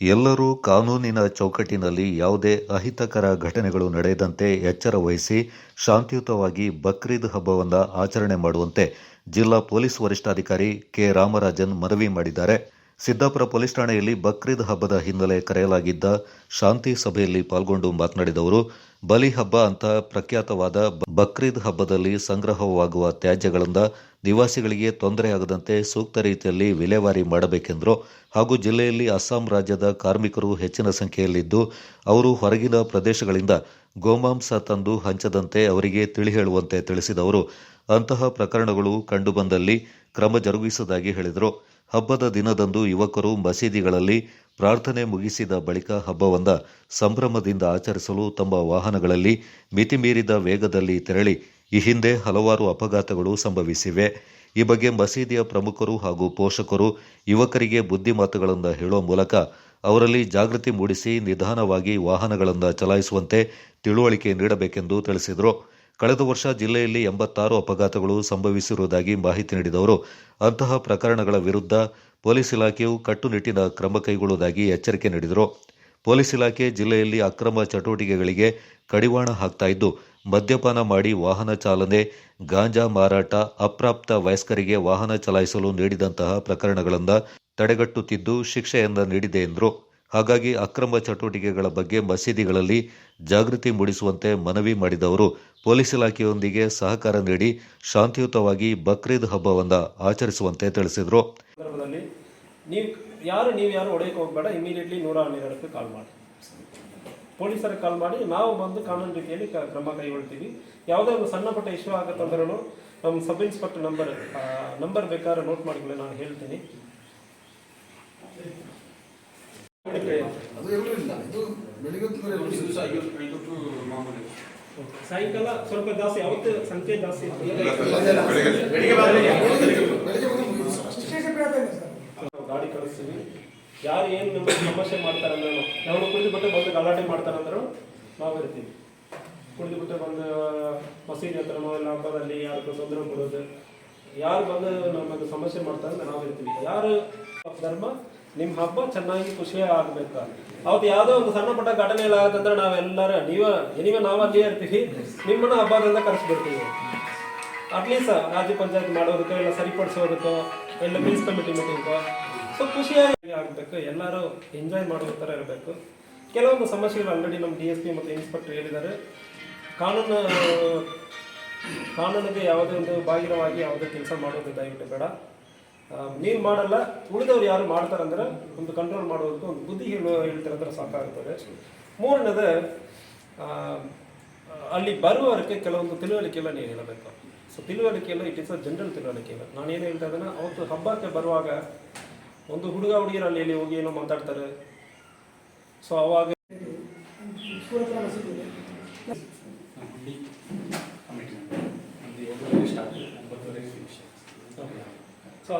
ಎಲ್ಲರೂ ಕಾನೂನಿನ ಚೌಕಟ್ಟಿನಲ್ಲಿ ಯಾವುದೇ ಅಹಿತಕರ ಘಟನೆಗಳು ನಡೆಯದಂತೆ ಎಚ್ಚರ ವಹಿಸಿ ಶಾಂತಿಯುತವಾಗಿ ಬಕ್ರೀದ್ ಹಬ್ಬವನ್ನು ಆಚರಣೆ ಮಾಡುವಂತೆ ಜಿಲ್ಲಾ ಪೊಲೀಸ್ ವರಿಷ್ಠಾಧಿಕಾರಿ ಕೆ ರಾಮರಾಜನ್ ಮನವಿ ಮಾಡಿದ್ದಾರೆ. ಸಿದ್ದಾಪುರ ಪೊಲೀಸ್ ಠಾಣೆಯಲ್ಲಿ ಬಕ್ರೀದ್ ಹಬ್ಬದ ಹಿನ್ನೆಲೆ ಕರೆಯಲಾಗಿದ್ದ ಶಾಂತಿ ಸಭೆಯಲ್ಲಿ ಪಾಲ್ಗೊಂಡು ಮಾತನಾಡಿದವರು ಬಲಿ ಹಬ್ಬ ಅಂತ ಪ್ರಖ್ಯಾತವಾದ ಬಕ್ರೀದ್ ಹಬ್ಬದಲ್ಲಿ ಸಂಗ್ರಹವಾಗುವ ತ್ಯಾಜ್ಯಗಳಿಂದ ನಿವಾಸಿಗಳಿಗೆ ತೊಂದರೆಯಾಗದಂತೆ ಸೂಕ್ತ ರೀತಿಯಲ್ಲಿ ವಿಲೇವಾರಿ ಮಾಡಬೇಕೆಂದರು. ಹಾಗೂ ಜಿಲ್ಲೆಯಲ್ಲಿ ಅಸ್ಸಾಂ ರಾಜ್ಯದ ಕಾರ್ಮಿಕರು ಹೆಚ್ಚಿನ ಸಂಖ್ಯೆಯಲ್ಲಿದ್ದು, ಅವರು ಹೊರಗಿನ ಪ್ರದೇಶಗಳಿಂದ ಗೋಮಾಂಸ ತಂದು ಹಂಚದಂತೆ ಅವರಿಗೆ ತಿಳಿ ಹೇಳುವಂತೆ ತಿಳಿಸಿದವರು. ಅಂತಹ ಪ್ರಕರಣಗಳು ಕಂಡುಬಂದಲ್ಲಿ ಕ್ರಮ ಜರುಗಿಸುವುದಾಗಿ ಹೇಳಿದರು. ಹಬ್ಬದ ದಿನದಂದು ಯುವಕರು ಮಸೀದಿಗಳಲ್ಲಿ ಪ್ರಾರ್ಥನೆ ಮುಗಿಸಿದ ಬಳಿಕ ಹಬ್ಬವನ್ನ ಸಂಭ್ರಮದಿಂದ ಆಚರಿಸಲು ತಮ್ಮ ವಾಹನಗಳಲ್ಲಿ ಮಿತಿಮೀರಿದ ವೇಗದಲ್ಲಿ ತೆರಳಿ ಈ ಹಿಂದೆ ಹಲವಾರು ಅಪಘಾತಗಳು ಸಂಭವಿಸಿವೆ. ಈ ಬಗ್ಗೆ ಮಸೀದಿಯ ಪ್ರಮುಖರು ಹಾಗೂ ಪೋಷಕರು ಯುವಕರಿಗೆ ಬುದ್ಧಿಮಾತುಗಳನ್ನು ಹೇಳುವ ಮೂಲಕ ಅವರಲ್ಲಿ ಜಾಗೃತಿ ಮೂಡಿಸಿ ನಿಧಾನವಾಗಿ ವಾಹನಗಳನ್ನು ಚಲಾಯಿಸುವಂತೆ ತಿಳುವಳಿಕೆ ನೀಡಬೇಕೆಂದು ತಿಳಿಸಿದರು. ಕಳೆದ ವರ್ಷ ಜಿಲ್ಲೆಯಲ್ಲಿ ಎಂಬತ್ತಾರು ಅಪಘಾತಗಳು ಸಂಭವಿಸಿರುವುದಾಗಿ ಮಾಹಿತಿ ನೀಡಿದವರು. ಅಂತಹ ಪ್ರಕರಣಗಳ ವಿರುದ್ಧ ಪೊಲೀಸ್ ಇಲಾಖೆಯು ಕಟ್ಟುನಿಟ್ಟಿನ ಕ್ರಮ ಕೈಗೊಳ್ಳುವುದಾಗಿ ಎಚ್ಚರಿಕೆ ನೀಡಿದರು. ಪೊಲೀಸ್ ಇಲಾಖೆ ಜಿಲ್ಲೆಯಲ್ಲಿ ಅಕ್ರಮ ಚಟುವಟಿಕೆಗಳಿಗೆ ಕಡಿವಾಣ ಹಾಕ್ತಾ ಇದ್ದು, ಮದ್ಯಪಾನ ಮಾಡಿ ವಾಹನ ಚಾಲನೆ, ಗಾಂಜಾ ಮಾರಾಟ, ಅಪ್ರಾಪ್ತ ವಯಸ್ಕರಿಗೆ ವಾಹನ ಚಲಾಯಿಸಲು ನೀಡಿದಂತಹ ಪ್ರಕರಣಗಳನ್ನು ತಡೆಗಟ್ಟುತ್ತಿದ್ದು ಶಿಕ್ಷೆಯನ್ನ ನೀಡಿದೆ ಎಂದರು. ಹಾಗಾಗಿ ಅಕ್ರಮ ಚಟುವಟಿಕೆಗಳ ಬಗ್ಗೆ ಮಸೀದಿಗಳಲ್ಲಿ ಜಾಗೃತಿ ಮೂಡಿಸುವಂತೆ ಮನವಿ ಮಾಡಿದವರು ಪೊಲೀಸ್ ಇಲಾಖೆಯೊಂದಿಗೆ ಸಹಕಾರ ನೀಡಿ ಶಾಂತಿಯುತವಾಗಿ ಬಕ್ರೀದ್ ಹಬ್ಬವನ್ನು ಆಚರಿಸುವಂತೆ ತಿಳಿಸಿದರು. ನೀವು ಯಾರು ನೀವು ಯಾರು ಹೊಡೆಯಕ್ಕೆ ಹೋಗಬೇಡ ಇಮಿಡಿಯೇಟ್ಲಿ ನೂರ ಹನ್ನೆರಡಕ್ಕೆ ಕಾಲ್ ಮಾಡಿ. ಪೊಲೀಸರಿಗೆ ಕಾಲ್ ಮಾಡಿ ನಾವು ಬಂದು ಕಾನೂನು ರೀತಿಯಲ್ಲಿ ಕ್ರಮ ಕೈಗೊಳ್ತೀವಿ. ಯಾವುದೇ ಒಂದು ಸಣ್ಣ ಪುಟ್ಟ ಇಶ್ಯೂ ಆಗುತ್ತಂದ್ರೂ ನಮ್ಮ ಸಬ್ ಇನ್ಸ್ಪೆಕ್ಟರ್ ನಂಬರ್ ನಂಬರ್ ಬೇಕಾದ್ರೆ ನೋಟ್ ಮಾಡಿಕೊಳ್ಳಿ ನಾನು ಹೇಳ್ತೀನಿ. ಸಾಯಂಕಾಲ ಸ್ವಲ್ಪ ಜಾಸ್ತಿ ಅವತ್ತು ಸಂಖ್ಯೆ ಜಾಸ್ತಿ ಗಾಡಿ ಕಳಿಸ್ತೀವಿ. ಯಾರು ಏನು ನಮ್ಮ ಸಮಸ್ಯೆ ಮಾಡ್ತಾರೆ ಅಂದ್ರೆ ನಾವು ಕುಡಿದು ಬಿಟ್ಟು ಬಂದು ಗಲಾಟೆ ಮಾಡ್ತಾರೆ ಅಂದ್ರು ನಾವು ಇರ್ತೀವಿ. ಕುಡಿದು ಬಿಟ್ಟು ಬಂದು ಮಸೀದಿ ಹತ್ರನೋ ಇಲ್ಲ ಹಬ್ಬದಲ್ಲಿ ಯಾರಿಗೂ ತೊಂದರೆ ಕೊಡೋದು, ಯಾರು ಬಂದು ನಮಗೆ ಸಮಸ್ಯೆ ಮಾಡ್ತಾರೆ ನಾವು ಇರ್ತೀವಿ. ಯಾರು ಧರ್ಮ ನಿಮ್ಮ ಹಬ್ಬ ಚೆನ್ನಾಗಿ ಖುಷಿ ಆಗ್ಬೇಕು? ಅವತ್ತು ಯಾವುದೋ ಒಂದು ಸಣ್ಣ ಪುಟ್ಟ ಘಟನೆ ಎಲ್ಲ ಆಗುತ್ತಂದ್ರೆ ನಾವೆಲ್ಲರೂ, ನೀವ, ನೀವೇ ನಾವು ಅಲ್ಲೇ ಇರ್ತೀವಿ. ನಿಮ್ಮನ್ನ ಹಬ್ಬದಿಂದ ಕರೆಸ್ಬಿಡ್ತೀವಿ. ಅಟ್ಲೀಸ್ಟ್ ರಾಜ್ಯ ಪಂಚಾಯತ್ ಮಾಡೋದಕ್ಕೋ, ಇಲ್ಲ ಸರಿಪಡಿಸೋದಕ್ಕೋ ಎಲ್ಲ ಪೀಸ್ ಕಮಿಟಿ ಮೀಟಿಂಗು ಸೊ ಖುಷಿಯಾಗಿ ಆಗಬೇಕು ಎಲ್ಲರೂ ಎಂಜಾಯ್ ಮಾಡೋ ಥರ ಇರಬೇಕು. ಕೆಲವೊಂದು ಸಮಸ್ಯೆಗಳು ಆಲ್ರೆಡಿ ನಮ್ಮ ಡಿ ಎಸ್ ಪಿ ಮತ್ತು ಇನ್ಸ್ಪೆಕ್ಟರ್ ಹೇಳಿದ್ದಾರೆ. ಕಾನೂನು, ಕಾನೂನಿಗೆ ಯಾವುದೇ ಒಂದು ಬಾಹಿರವಾಗಿ ಯಾವುದೇ ಕೆಲಸ ಮಾಡೋದು ದಯವಿಟ್ಟು ಬೇಡ. ನೀವು ಮಾಡಲ್ಲ, ಉಳಿದವ್ರು ಯಾರು ಮಾಡ್ತಾರಂದ್ರೆ ಒಂದು ಕಂಟ್ರೋಲ್ ಮಾಡೋದಕ್ಕೆ ಒಂದು ಬುದ್ಧಿ ಹೇಳು ಹೇಳ್ತಿರೋದ್ರೆ ಸಾಕಾಗುತ್ತದೆ ಮೂರನೇದು ಅಲ್ಲಿ ಬರುವವರಿಗೆ ಕೆಲವೊಂದು ತಿಳುವಳಿಕೆ ಎಲ್ಲ ನೀವು ಹೇಳಬೇಕು. ಸೊ ತಿಳುವಳಿಕೆಯಲ್ಲ ಇಟ್ ಇಸ್ ಅ ಜನರಲ್ ತಿಳುವಳಿಕೆ. ಇಲ್ಲ ಏನು ಹೇಳ್ತಾ ಇದ್ದೇನೆ, ಅವತ್ತು ಹಬ್ಬಕ್ಕೆ ಬರುವಾಗ ಒಂದು ಹುಡುಗ ಹುಡುಗಿರಲ್ಲಿ ಇಲ್ಲಿ ಹೋಗಿ ಏನೋ ಮಾತಾಡ್ತಾರೆ. ಸೊ ಅವಾಗ ಸೊ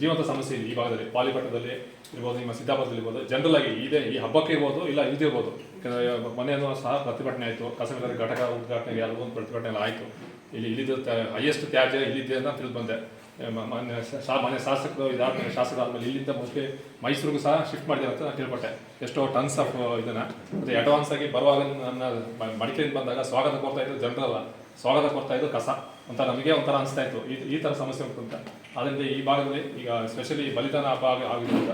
ಜೀವಂತ ಸಮಸ್ಯೆ ಈ ಭಾಗದಲ್ಲಿ, ಪಾಲಿಪಟ್ಟದಲ್ಲಿ ಇರ್ಬೋದು, ನಿಮ್ಮ ಸಿದ್ದಾಪುರದಲ್ಲಿ ಇರ್ಬೋದು ಜನರಲ್ ಆಗಿ ಇದೆ, ಈ ಹಬ್ಬಕ್ಕೆ ಇರ್ಬೋದು, ಇಲ್ಲ ಇದಿರ್ಬೋದು ಮನೆಯನ್ನು ಸಹ ಪ್ರತಿಭಟನೆ ಆಯಿತು. ಕಸವಿಲ್ಲದ ಘಟಕ ಉದ್ಘಾಟನೆಗೆ ಯಾವುದೋ ಒಂದು ಪ್ರತಿಭಟನೆ ಆಯಿತು. ಇಲ್ಲಿ ಇಲ್ಲಿದ್ದು ಹೈಯೆಸ್ಟ್ ತ್ಯಾಜ್ಯ ಇಲ್ಲಿದೆ ಅಂತ ತಿಳಿದು ಬಂದೆ. ಮ- ಮೊನ್ನೆ ಶಾ ಮನೆ ಶಾಸಕರು ಇದಾದ್ಮೇಲೆ ಶಾಸಕರು ಆದಮೇಲೆ ಇಲ್ಲಿಂದ ಮೋಸ್ಟ್ಲಿ ಮೈಸೂರಿಗೂ ಸಹ ಶಿಫ್ಟ್ ಮಾಡಿದೆ ಅಂತ ನಾನು ತಿಳ್ಪಟ್ಟೆ ಎಷ್ಟೋ ಟನ್ಸ್ ಆಫ್ ಇದನ್ನು. ಮತ್ತು ಅಡ್ವಾನ್ಸ್ ಆಗಿ ಬರುವಾಗ ನನ್ನ ಮಡಿಕೆಯಿಂದ ಬಂದಾಗ ಸ್ವಾಗತ ಕೊಡ್ತಾ ಇದ್ದು ಜನರಲ್ಲ. ಸ್ವಾಗತ ಕೊಡ್ತಾ ಇದ್ದು ಕಸ. ಅಂತ ನಮಗೆ ಒಂಥರ ಅನಿಸ್ತಾ ಇತ್ತು. ಈ ಈ ಥರ ಸಮಸ್ಯೆ ಉಂಟು ಅಂತ. ಆದ್ದರಿಂದ ಈ ಭಾಗದಲ್ಲಿ ಈಗ ಸ್ಪೆಷಲಿ ಬಲಿದಾನ ಹಬ್ಬ ಆಗಿ-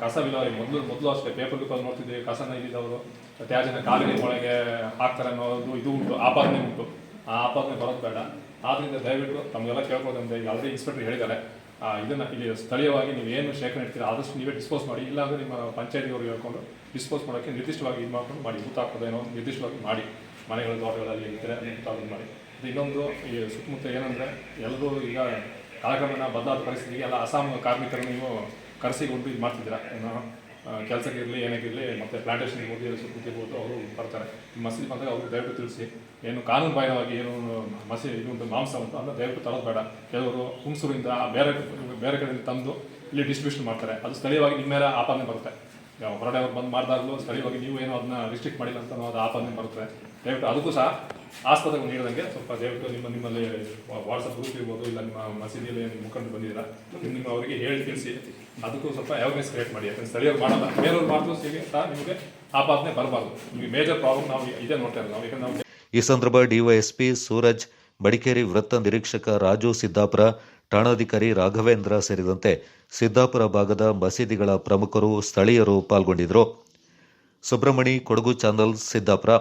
ಕಸ ವಿಲೇವಾರಿ ಮೊದಲು ಮೊದಲು ಅಷ್ಟೇ. ಪೇಪರ್ ಪೇಪರ್ ನೋಡ್ತಿದ್ವಿ ಕಸನ ಇಲ್ಲಿದ್ದವರು ತ್ಯಾಜ್ಯನ ಕಾಲಿಗೆ ಒಳಗೆ ಹಾಕ್ತಾರೆ ಅನ್ನೋದು ಇದು ಉಂಟು, ಆಪಾದನೆ ಉಂಟು. ಆ ಆಪಾದನೆ ಬರೋದು ಬೇಡ. ಆದ್ರಿಂದ ದಯವಿಟ್ಟು ತಮಗೆಲ್ಲ ಕೇಳ್ಬೋದಂದ್ರೆ ಯಾವುದೇ ಇನ್ಸ್ಪೆಕ್ಟರ್ ಹೇಳಿದ್ದಾರೆ. ಇದನ್ನು ಇಲ್ಲಿ ಸ್ಥಳೀಯವಾಗಿ ನೀವು ಏನು ಶೇಖರಣೆ ಇಡ್ತೀರಾ ಆದಷ್ಟು ನೀವೇ ಡಿಸ್ಪೋಸ್ ಮಾಡಿ, ಇಲ್ಲಾಂದರೆ ನಿಮ್ಮ ಪಂಚಾಯತಿಯವರು ಹೇಳ್ಕೊಂಡು ಡಿಸ್ಪೋಸ್ ಮಾಡೋಕ್ಕೆ ನಿರ್ದಿಷ್ಟವಾಗಿ ಇದು ಮಾಡ್ಕೊಂಡು ಮಾಡಿ ಹಾಕೋದೇನೋ ನಿರ್ದಿಷ್ಟವಾಗಿ ಮಾಡಿ, ಮನೆಗಳ ತೋಟಗಳಲ್ಲಿ ಇದ್ದರೆ ಅದು ಮಾಡಿ. ಇನ್ನೊಂದು, ಈ ಸುತ್ತಮುತ್ತ ಏನಂದರೆ ಎಲ್ಲರೂ ಈಗ ಕಾಲಕ್ರಮೇಣ ಬದಲಾದ ಪರಿಸ್ಥಿತಿಗೆ ಎಲ್ಲ ಅಸಾಮ ಕಾರ್ಮಿಕರು ನೀವು ಕರೆಸಿ ಇದು ಮಾಡ್ತಿದ್ದೀರಾ? ಕೆಲಸಕ್ಕೆ ಇರಲಿ ಏನಕ್ಕಿರಲಿ ಮತ್ತು ಪ್ಲಾಂಟೇಷನ್ ಎಲ್ಲ ಸುತ್ತಮುತ್ತ ಇರ್ಬೋದು ಅವರು ಬರ್ತಾರೆ. ಮಸೀದಿ ಬಂದಾಗ ಅವರು ದಯವಿಟ್ಟು ತಿಳಿಸಿ. ಏನು ಕಾನೂನು ಬಾಹಿರವಾಗಿ ಏನು, ಮಸಿ ಇದು ಒಂದು ಮಾಂಸ ಅಂತ ದಯವಿಟ್ಟು ತರೋದು ಬೇಡ. ಕೆಲವರು ಹುಣಸೂರಿಂದ ಬೇರೆ ಬೇರೆ ಕಡೆಯಿಂದ ತಂದು ಇಲ್ಲಿ ಡಿಸ್ಟ್ರಿಬ್ಯೂಷನ್ ಮಾಡ್ತಾರೆ. ಅದು ಸ್ಥಳೀಯವಾಗಿ ನಿಮ್ಮ ಮೇಲೆ ಆಪಾದನೆ ಬರುತ್ತೆ. ಹೊರಡೆ ಅವ್ರು ಬಂದು ಮಾಡಿದಾಗಲೂ ಸ್ಥಳೀಯವಾಗಿ ನೀವು ಏನೋ ಅದನ್ನ ರಿಸ್ಟ್ರಿಕ್ಟ್ ಮಾಡಿಲ್ಲ ಅಂತ ಅದು ಆಪಾದನೆ ಬರುತ್ತೆ. ದಯವಿಟ್ಟು ಅದಕ್ಕೂ ಸಹ ಆಸ್ಪತ್ರೆಗೆ ನೀಡಿದಂಗೆ ಸ್ವಲ್ಪ ದಯವಿಟ್ಟು ನಿಮ್ಮ ನಿಮ್ಮಲ್ಲಿ ವಾಟ್ಸಪ್ ಗ್ರೂಪ್ ಇರ್ಬೋದು ಇಲ್ಲ ನಿಮ್ಮ ಮಸೀದಿಯಲ್ಲಿ ನಿಮ್ಮ ಮುಖಂಡರು ಬಂದಿದ್ದೀರಾ ನಿಮ್ಮ ನಿಮ್ಮ ಅವರಿಗೆ ಹೇಳಿ ತಿಳಿಸಿ. ಅದಕ್ಕೂ ಸ್ವಲ್ಪ ಅವೇರ್ನೆಸ್ ಕ್ರಿಯೇಟ್ ಮಾಡಿ. ಯಾಕಂದ್ರೆ ಸ್ಥಳೀಯರು ಮಾಡಲ್ಲ. ಬೇರೆಯವ್ರು ಮಾಡಿದ್ರು ಸಹ ನಿಮಗೆ ಆಪಾದನೆ ಬರಬಾರ್ದು. ನಿಮಗೆ ಮೇಜರ್ ಪ್ರಾಬ್ಲಮ್ ನಾವು ಇದೇ ನೋಡ್ತಾ ಇರೋದು. ನಾವು ಯಾಕಂದ್ರೆ ನಾವು ಈ ಸಂದರ್ಭ ಡಿವೈಎಸ್ಪಿ ಸೂರಜ್ ಬಡಿಕೇರಿ ವೃತ್ತ ನಿರೀಕ್ಷಕ ರಾಜು ಸಿದ್ದಾಪುರ, ಠಾಣಾಧಿಕಾರಿ ರಾಘವೇಂದ್ರ ಸೇರಿದಂತೆ ಸಿದ್ದಾಪುರ ಭಾಗದ ಮಸೀದಿಗಳ ಪ್ರಮುಖರು ಸ್ಥಳೀಯರು ಪಾಲ್ಗೊಂಡಿದ್ದರು. ಸುಬ್ರಹ್ಮಣಿ, ಕೊಡಗು ಚಾನಲ್, ಸಿದ್ದಾಪುರ.